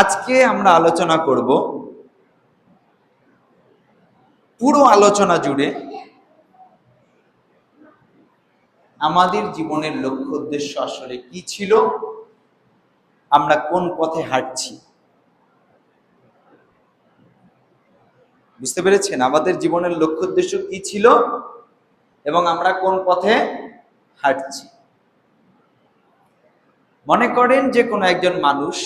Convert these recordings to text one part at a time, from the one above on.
আজকে আমরা আলোচনা করব পুরো আলোচনা জুড়ে আমাদের জীবনের লক্ষ্য, উদ্দেশ্য আসলে কি ছিল? আমরা কোন পথে হাঁটছি? বুঝতে পেরেছেন? আমাদের জীবনের লক্ষ্য, উদ্দেশ্য কি ছিল এবং আমরা কোন পথে হাঁটছি? মনে করেন যে কোনো একজন মানুষ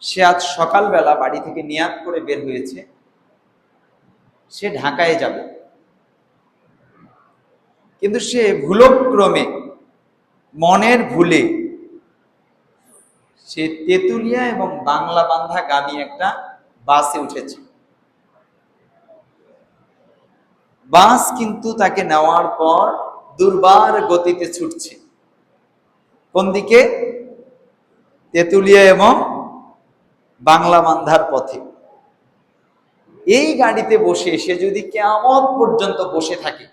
সে আজ সকালবেলা বাড়ি থেকে নিয়াত করে বের হয়েছে। সে ঢাকায় যাবে। কিন্তু সে ভুলক্রমে, মনের ভুলে, সে তেতুলিয়া এবং বাংলা বান্ধা গামী একটা বাসে উঠেছে। বাস কিন্তু তাকে নেওয়ার পর দুর্বার গতিতে ছুটছে। কোন দিকে? তেতুলিয়া এবং বাংলা বান্ধার পথে। এই গাড়িতে বসে সে যদি কেমন পর্যন্ত বসে থাকে,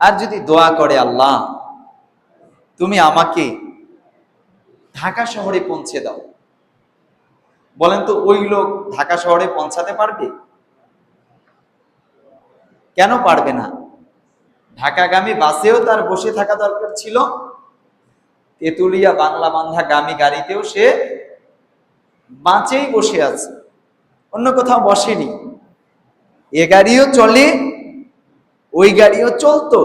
আর যদি দোয়া করে আল্লাহ, তুমি আমাকে ঢাকা শহরে পৌঁছে দাও। বলেন তো, ওই লোক ঢাকা শহরে পৌঁছাতে পারবে? কেন পারবে না? ঢাকাগামী বাসেও তার বসে থাকা দরকার ছিল। তেতুলিয়া বাংলা বান্ধা গামী গাড়িতেও সে বাঁচেই বসে আছে। অন্য কোথাও বসেনি। এ গাড়িও চলে, ওই গাড়িও চলতো।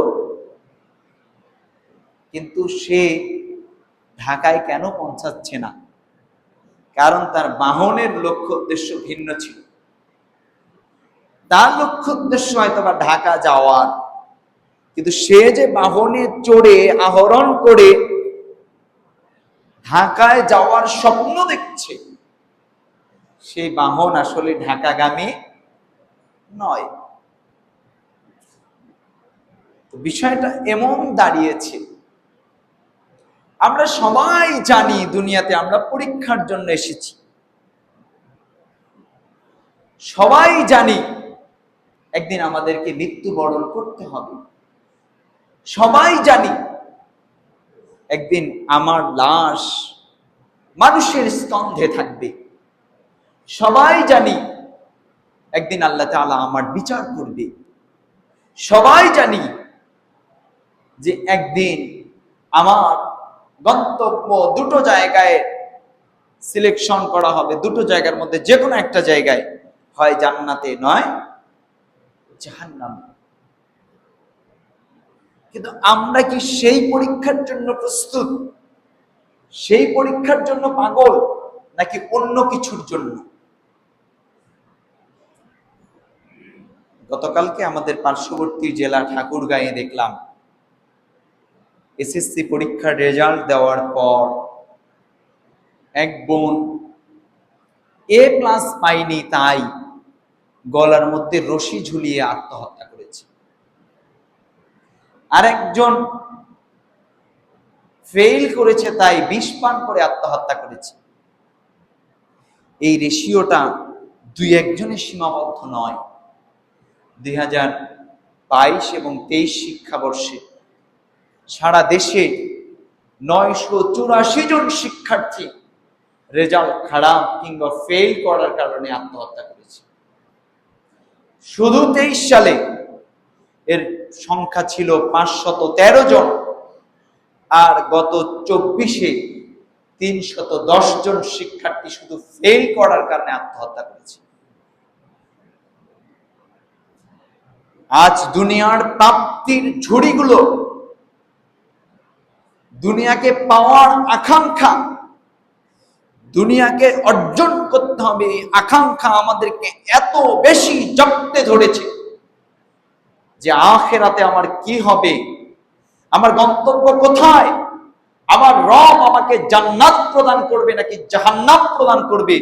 কিন্তু সে ঢাকায় কেন পৌঁছাচ্ছে না? কারণ তার বাহনের লক্ষ্য উদ্দেশ্য ভিন্ন ছিল। তার লক্ষ্য উদ্দেশ্য হয়তো বা ঢাকা যাওয়ার। কিন্তু সে যে বাহনে চড়ে আহরণ করে ঢাকায় যাওয়ার স্বপ্ন দেখছে। সেই বাহন আসলে ঢাকাগামী নয়। বিষয়টা এমন দাঁড়িয়েছে। আমরা সবাই জানি দুনিয়াতে আমরা পরীক্ষার জন্য এসেছি। সবাই জানি একদিন আমাদেরকে মৃত্যুবরণ করতে হবে। সবাই জানি একদিন আমার লাশ মানুষের স্তন্ধে থাকবে। সবাই জানি একদিন আল্লাহ তাআলা আমার বিচার করবে। সবাই জানি যে একদিন আমার গন্তব্য দুটো জায়গায় সিলেকশন করা হবে। দুটো জায়গার মধ্যে যে কোনো একটা জায়গায় হয় জান্নাতে, নয় জাহান্নামে। কিন্তু আমরা কি সেই পরীক্ষার জন্য প্রস্তুত? সেই পরীক্ষার জন্য পাগল নাকি অন্য কিছুর জন্য? গতকালকে আমাদের পার্শ্ববর্তী জেলা ঠাকুরগাঁয়ে দেখলাম। এসএসসি পরীক্ষার রেজাল্ট দেওয়ার পর এক বোন এ প্লাস পাইনি তাই গলার মধ্যে রশি ঝুলিয়ে আত্মহত্যা আরেকজন ফেল করেছে, তাই বিষ পান করে আত্মহত্যা করেছে। এই রেশিওটা দুই একজনের সীমাবদ্ধ নয়। দুই হাজার বাইশ এবং তেইশ শিক্ষাবর্ষে সারা দেশে নয়শো চুরাশি জন শিক্ষার্থী রেজাল্ট খারাপ কিংবা ফেল করার কারণে আত্মহত্যা করেছে। শুধু তেইশ সালে এর সংখ্যা ছিল পাঁচশত তেরো জন। আর গত চব্বিশে তিনশত দশ জন শিক্ষার্থী শুধু ফেল করার কারণে আত্মহত্যা করেছে। আজ দুনিয়ার প্রাপ্তির ঝুড়িগুলো দুনিয়াকে পাওয়ার আকাঙ্ক্ষা, দুনিয়াকে অর্জন করতে হবে আকাঙ্ক্ষা আমাদেরকে এত বেশি জপতে ধরেছে। যে আখেরাতে আমার কি হবে? আমার গন্তব্য কোথায়? আমার রব আমাকে জান্নাত প্রদান করবে নাকি জাহান্নাত প্রদান করবে?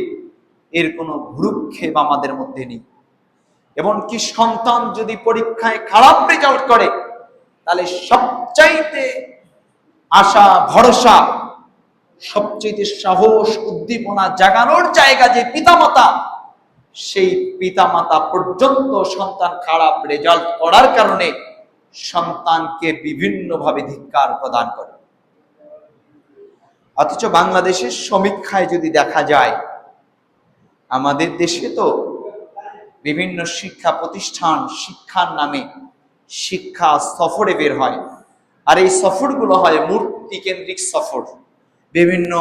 এর কোনো ভ্রুক্ষেপ আমাদের মধ্যে নেই। এমনকি সন্তান যদি পরীক্ষায় খারাপ রেজাল্ট করে, তাহলে সবচাইতে আশা, ভরসা সবচেয়ে সাহস, উদ্দীপনা জাগানোর জায়গা যে পিতামাতা সেই পিতামাতা পর্যন্ত সন্তান খারাপ রেজাল্ট করার কারণে সন্তানকে বিভিন্নভাবে ধিক্কার প্রদান করে। অথচ বাংলাদেশের সমীক্ষায় যদি দেখা যায়, আমাদের দেশে তো বিভিন্ন শিক্ষা প্রতিষ্ঠান শিক্ষার নামে শিক্ষা সফরে বের হয়। আর এই সফরগুলো হয় মূর্তি কেন্দ্রিক সফর। বিভিন্ন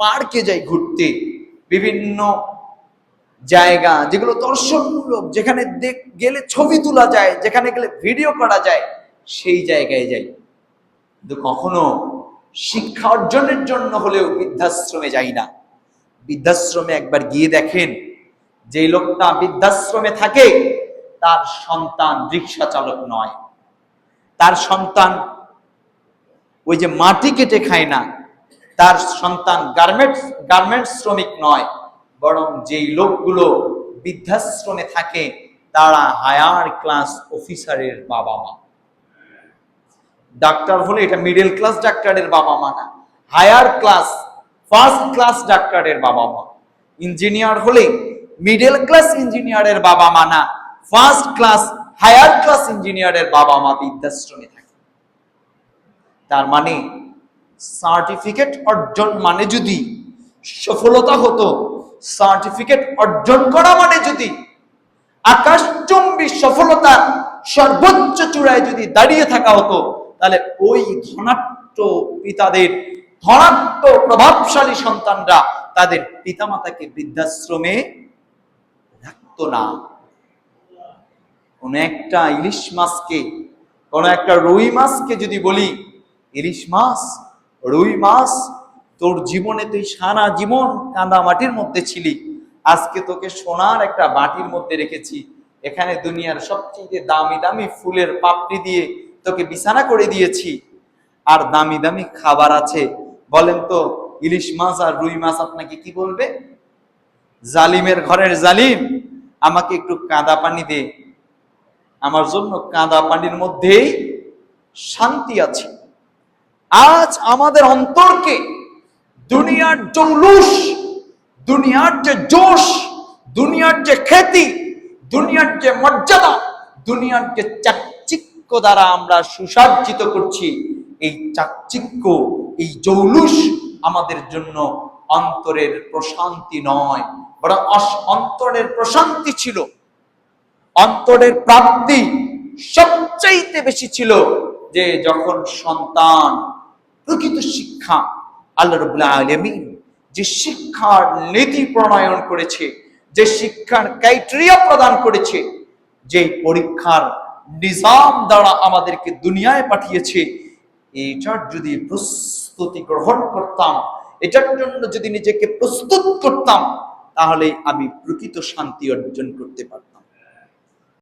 পার্কে যাই ঘুরতে, বিভিন্ন জায়গা, যেগুলো দর্শনমূলক, যেখানে গেলে ছবি তোলা যায়, যেখানে গেলে ভিডিও করা যায়, সেই জায়গায় যাই। কিন্তু কখনো শিক্ষা অর্জনের জন্য হলেও বৃদ্ধাশ্রমে যাই না। বৃদ্ধাশ্রমে একবার গিয়ে দেখেন, যে লোকটা বৃদ্ধাশ্রমে থাকে, তার সন্তান রিক্সা চালক নয়। তার সন্তান ওই যে মাটি কেটে খায় না, তার সন্তান গার্মেন্টস গার্মেন্টস শ্রমিক নয়। বরং যেই লোকগুলো বৃদ্ধাশ্রমে থাকে, তারা হায়ার ক্লাস অফিসারের বাবা মা। ডাক্তার হলে এটা মিডল ক্লাস ডাক্তারের বাবা মা না, হায়ার ক্লাস, ফার্স্ট ক্লাস ডাক্তারের বাবা মা। ইঞ্জিনিয়ার হলে মিডল ক্লাস ইঞ্জিনিয়ারের বাবা মা না, ফার্স্ট ক্লাস, হায়ার ক্লাস ইঞ্জিনিয়ারের বাবা মা বৃদ্ধাশ্রমে থাকে। তার মানে সার্টিফিকেট অর্জন মানে যদি সফলতা হতো সার্টিফিকেট অর্জন করা মানে যদি আকাশচুম্বী সফলতার সর্বোচ্চ চূড়ায় যদি দাঁড়িয়ে থাকা হতো, তাহলে ওই ধনাট্য পিতাদের ধনাট্য প্রভাবশালী সন্তানরা তাদের পিতামাতাকে বৃদ্ধাশ্রমে রাখতো না। কোন একটা ইলিশ মাছকে, কোন একটা রুই মাছকে যদি বলি, ইলিশ মাছ, রুই মাছ তোর জীবনে তুই সারা জীবন কাঁদা মাটির মধ্যে ছিলি। আজকে তোকে সোনার একটা বাটির মধ্যে রেখেছি। এখানে দুনিয়ার সবচেয়ে দামি দামি ফুলের পাপড়ি দিয়ে তোকে বিছানা করে দিয়েছি। আর দামি দামি খাবার আছে। বলেন তো, ইলিশ মাছ আর রুই মাছ আপনাকে কি বলবে? জালিমের ঘরের জালিম, আমাকে একটু কাঁদা পানি দে। আমার জন্য কাঁদা পানির মধ্যেই শান্তি আছে। আজ আমাদের অন্তরকে দুনিয়ার জৌলুস দুনিয়ার যে জোশ, দুনিয়ার যে খ্যাতি, দুনিয়ার যে মর্যাদা, দুনিয়ার যে চাকচিক্য দ্বারা আমরা সুসজ্জিত করছি, এই চাকচিক্য, এই জৌলুস আমাদের জন্য অন্তরের প্রশান্তি নয়, বরং অন্তরের প্রশান্তি ছিল। অন্তরের প্রাপ্তি সবচাইতে বেশি ছিল যে যখন সন্তান প্রকৃত শিক্ষা আল্লাহ রবুল্লাহ আলমিন যে শিক্ষার নীতি প্রণয়ন করেছে, যে শিক্ষার ক্রাইটেরিয়া প্রদান করেছে, যে পরীক্ষার নিজাম দ্বারা আমাদেরকে দুনিয়ায় পাঠিয়েছে, এটার যদি প্রস্তুতি গ্রহণ করতাম, এটার জন্য যদি নিজেকে প্রস্তুত করতাম, তাহলে আমি প্রকৃত শান্তি অর্জন করতে পারতাম।